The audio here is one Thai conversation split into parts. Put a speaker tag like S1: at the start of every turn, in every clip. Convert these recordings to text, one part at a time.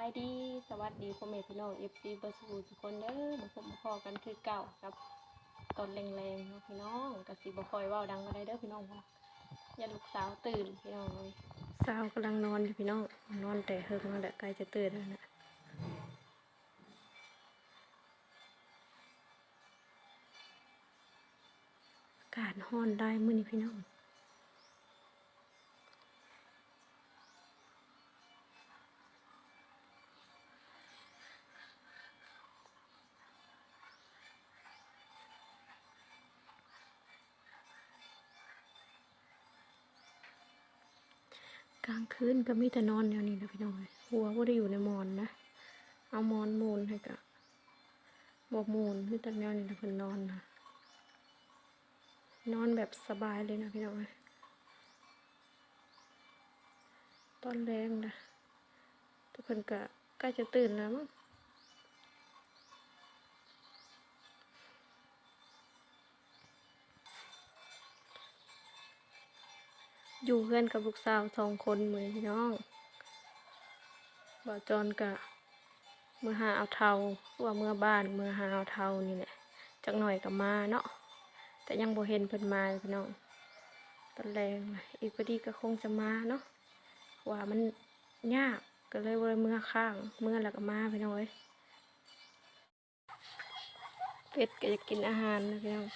S1: ายดี สวัสดีพ่อแม่พี่น้องเอฟซีเบอร์สูทุกคนเด้อมาพบมาพอกันคือเก่าครับ ตอนแรงๆเนาะพี่น้องกะสิบ่คอยเว้าดังมาได้เด้อพี่น้องเพราะอย่าลูกสาวตื่นพี่น้องเลยสาวกำลังนอนอยู่พี่น้อง นอนแต่เฮิงแล้วแหละใกล้จะตื่นแล้วนะอากาศร้อนได้มื้อนี้พี่น้อง กลางคืนก็มีแต่นอนแนวนี้นะพี่น้องเอ้ยหัวว่าได้อยู่ในหมอนนะ เอาหมอนมูนให้กะบอกมูนมีแต่แนวนี้นะเพิ่นนอนนะนอนแบบสบายเลยนะพี่น้องเอ้ยตอนแรงนะทุกคนก็ใกล้จะตื่นแล้วมั้ง อยู่เพื่อนกับลูกสาวสองคนเหมือนพี่น้องบ่าจอนกะเมื่อหาเอาเทาว่าเมื่อบ้านเมื่อหาเอาเทานี่แหละจักหน่อยก็มาเนาะแต่ยังบ่เห็นเพิ่นมาพี่น้องตอนแรงอีกพอดีก็คงจะมาเนาะว่ามันยากก็เลยบ่ได้เมื่อข้างเมื่อแล้วก็มาพี่น้องเอ้ยเป็ดก็จะกินอาหารนะพี่น้อง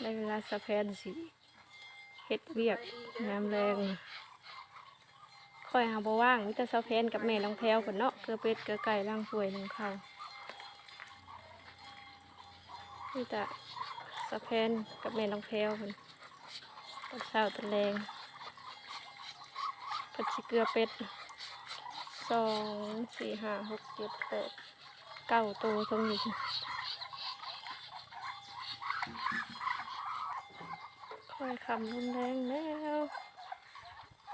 S1: ได้เวลาสะแพนสิ เฮ็ดเวียกน้ำแรงค่อยหาบ่ว่างมีแต่สะแพนกับแม่น้องแพรวก่นเนาะเกลือเป็ดเกลือไก่ล่างสวยหนึ่งข้ามีแต่สะแพนกับแม่น้องแพรวคนตอนเช้าตอนแรงผัดชิเกลือเป็ดสองสี่ห้าหกเจ็ดแปดเก้าตัวตรงนี้ คอยคำรุนแรงแล้ว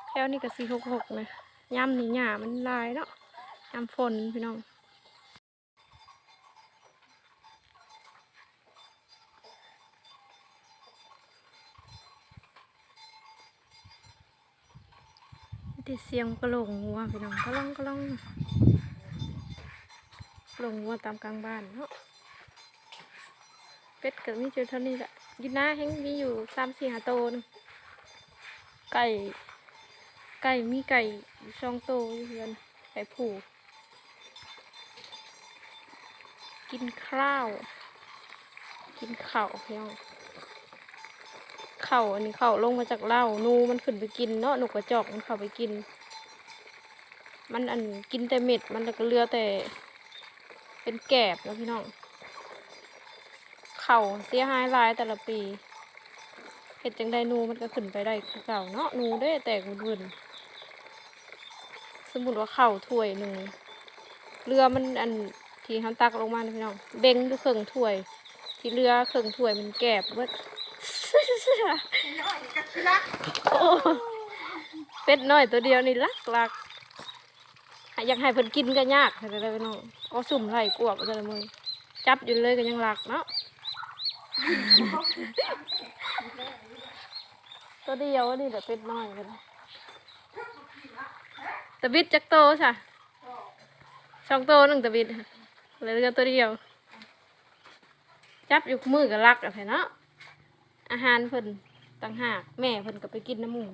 S1: แถวนี้ก็สี่หกหกนะย่ำนี่หยามันลายเนาะย่ำฝนพี่น้องติเสียงกระโหลงงัวพี่น้องกระลองกระลองกระโหลงงัวตามกลางบ้านเนาะเป็ดก็มีอยู่เท่านี้แหละ อยินหน้าแห้งมีอยู่สามสี่ห้าโตวนึงไก่ ไก่มีไก่อยู่องโตอยู่เพื่อนไก่ผูกินข้าว กินเข้าวพี่น้องข้าอันนี้เข้าลงมาจากเหล้านูมันขึ้นไปกินเนาะหนกกระจอกมันเข้าไปกิน มันอันกินแต่เม็ดมันแล้วก็เลือแต่ เป็นแกบแล้วพี่น้อง เข่าเสียหายหลายแต่ละปีเห็ดจังไดนูมันก็ขึ้นไปได้คือเก่าเนาะนูได้แตกวุ่นสมมติว่าเข่าถ้วยหนึ่งเรือมันอันที่เขาตักลงมาพี่น้องเบงดูเครื่องถ้วย ที่เรือเครื่องถ้วยมันแกบเบิดเป็ดน้อยตัวเดียวนี่ลักลักอยากให้เพิ่นกินก็ยากแต่ละพี่น้องเอาสุ่มไล่กวกแต่ละมือจับอยู่เลยก็ยังหลักเนาะ ตัวเดียวนี่เดี๋ยวเป็ดน้อยกันตะบิดจักโตใช่สองโตหนึ่งตะบิดเหลือตัวเดียว จับอยู่มือกับลักอะไเนาะอาหารเพิ่นต่างหากแม่เพิ่นก็ไปกินน้ำหมู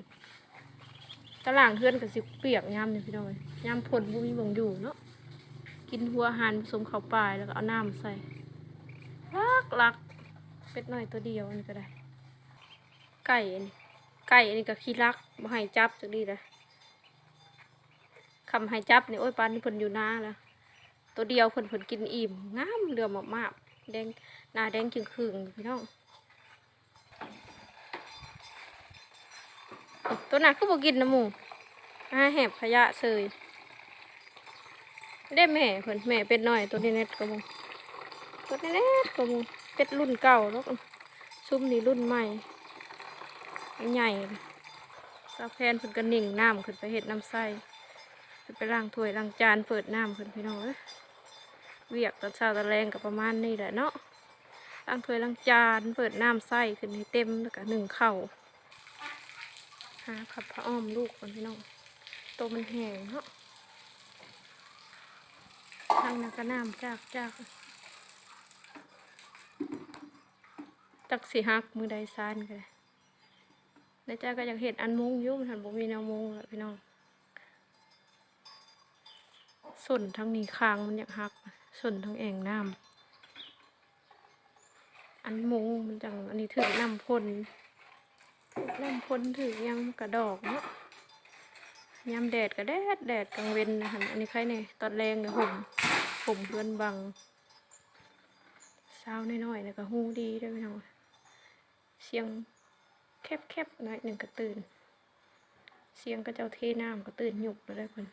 S1: ตะล่างเพื่อนกับสิเปียกยามนี่ยพี่น้อยยามผลบุมีบงอยู่เนาะกินหัวอาหารผสมข้าวปลายแล้วก็เอาน้ำใส่ลักลัก เป็ดน้อยตัวเดียวนี่ก็ได้ ไก่อันนี้ไก่อันนี้ก็ขี้รักมาให้จับจักดีเลยคำให้จับนี่โอ้ยปานนี่เพิ่นอยู่นาแล้วตัวเดียวเพิ่นเพิ่นกินอิ่มงามเรือมมากๆแดงหน้าแดงจึงคืงๆพี่น้องตัวหนักก็บอกินนะหมูอาแหบขยะเสยได้แม่เพิ่นแม่เป็ดน้อยตัวนี้เน็ตก็มูตัวนี้เน็ตก็มู เป็ดรุ่นเก่าแล้วก็ซุ่มนี่รุ่นใหม่ใหญ่สาวแพนเพิ่นก็นิ่งน้ำขึ้นไปเห็ดน้ำใส่ขึ้นไปล้างถ้วยล้างจานเปิดน้ำขึ้นพี่น้องเวียกตอนเช้าตอนแรงกับประมาณนี้แหละเนาะล้างถ้วยล้างจานเปิดน้ำใส่ขึ้นให้เต็มแล้วก็หนึ่งเข่าหาขับพระอ้อมลูกก่อนพี่น้องตัวมันแห้งเนาะทางนักน้ำจากจาก จักสิฮักมือใดซานกันแล้วจ้าก็อยากเห็นอันมุงยุ่มนหันบ่มีแนวมุงแหละพี่น้องส่วนทางนี้คางมันอยากฮัก ส่วนทางแอ่งน้ำอันมุงมันจังอันนี้ถือน้ำพ่นถือน้ำพ่นถือยังกระดอกเนาะยามแดดก็แดดแดดกลางเว้นนะฮะอันนี้ใครเนี่ยตอนแรงเนี่ยห่มห่มเพื่อนบังเช้าน้อยๆแล้วก็หูดีด้วยพี่น้อง เสียงแคบๆหน่อยหนึ่งก็ตื่น เสียงก็เจ้าเทน้ำก็ตื่นหยุกแล้วได้คน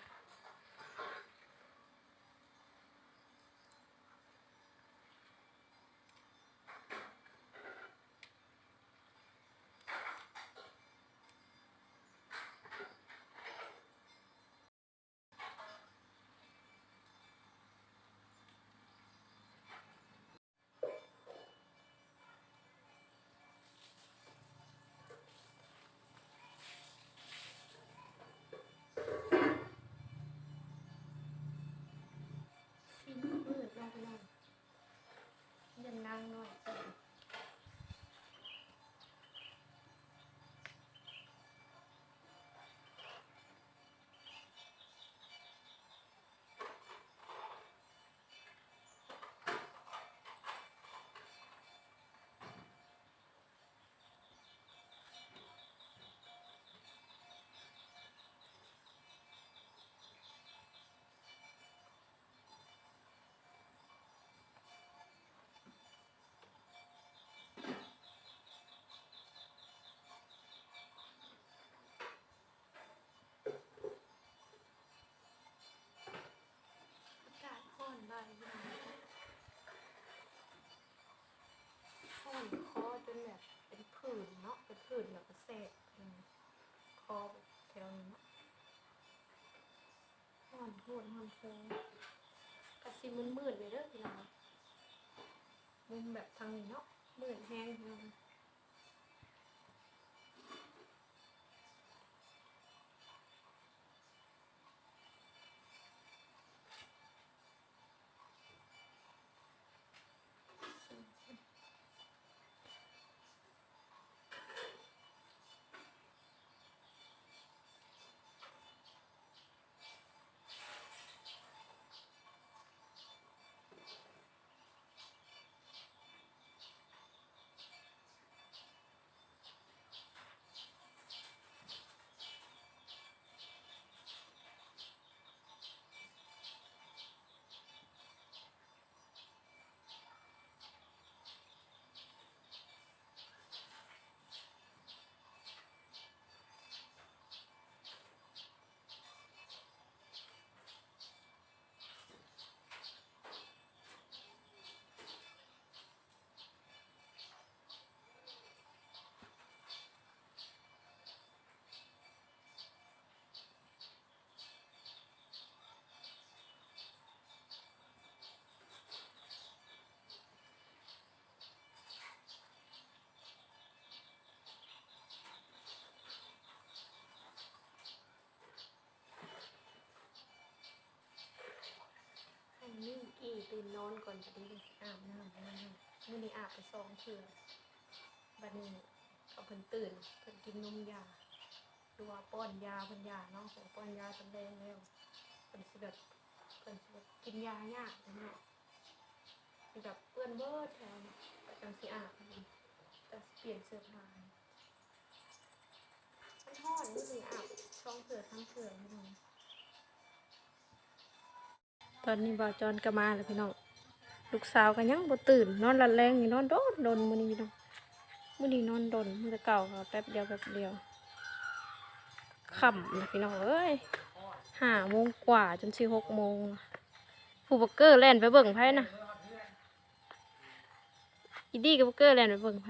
S1: นโหดร้อนแรงกระซิมมืดๆเลยเด้อพี่น้องมุมแบบทางนี้เนาะมืดแห้งพี่น้อง ก่อนจะได้อาบน้ำมันมื่อนี้อาบไปสองเทื่อบัดนี้เขาเพิ่นตื่นเพิ่นกินนมยาดูว่าป้อนยาเพิ่นยาเนาะของป้อนยาตำแดงแล้วเพิ่นสิแบบเพิ่นสิแบบกินยายากเนาะสิแบบเปื้อนเบิดแถวนี้แต่จังสิอาบนี่แต่เปลี่ยนเสื้อผ้ามันทอดนี่สิอาบช่องเถื่อทั้งเถื่อพี่น้องตอนนี้บ่าวจอนก็มาแล้วพี่น้อง ลูกสาวก็ยังบ่ตื่น นอนละแรงอยู่นอนโดนโดนมื้อนี้พี่น้องมื้อนี้นอนโดนมื้อต่เก่าก็แป๊บเดียวแป๊บเดียวค่ำนะพี่น้องเอ้ยห้าโมงกว่าจนสิหกโมงผู้บักเกอร์แล่นไปเบิ่งไผนะอีดี้กับบักเกอร์แล่นไปเบิ่งไผ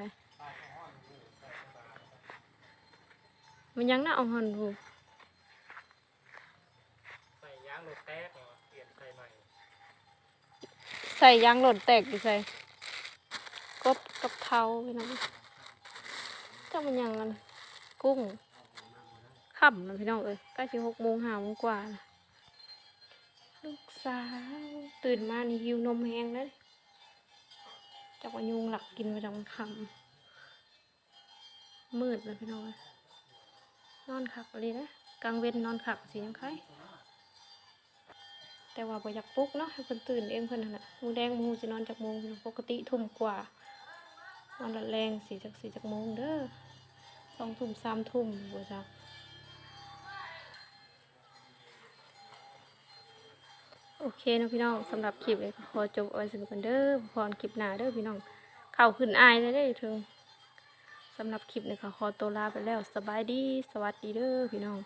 S1: มันยังน่าเอาหันหู
S2: ใส่ยางรถแตก ส่
S1: ยางหล่นแตกอยู่ใส่กบกับเท้าพี่น้องจ้ามันยังกันกุ้งค่ำนะพี่น้องเอ้ยใกล้ชิหกโมงห้าโมงกว่านะลูกสาวตื่นมานี่หิวนมแห้งเลยจากว่ายุงหลักกินมาจากมันคำมืดเลยพี่น้องเอ้ยนอนขักเลยนะกลางเว้นนอนขักสียังไง แต่ว่าบ่อยากปลุกเนาะให้เพิ่นตื่นเองเพิ่นนั่นน่ะมูแดงมูสินอนจากโมงปกติทุ่มกว่านอนละแรงสี่จากสี่จากโมงเด้อสองทุ่มสามทุ่มบ่จักโอเคนะพี่น้องสำหรับคลิปนี้ก็ขอจบเอาไว้สนุกกันเด้อพรคลิปหน้าเด้อพี่น้องเข่าขึ้นอายเลยเด้ถึงสำหรับคลิปนี้ก็ขอตัวลาไปแล้วสบายดี สวัสดีเด้อพี่น้อง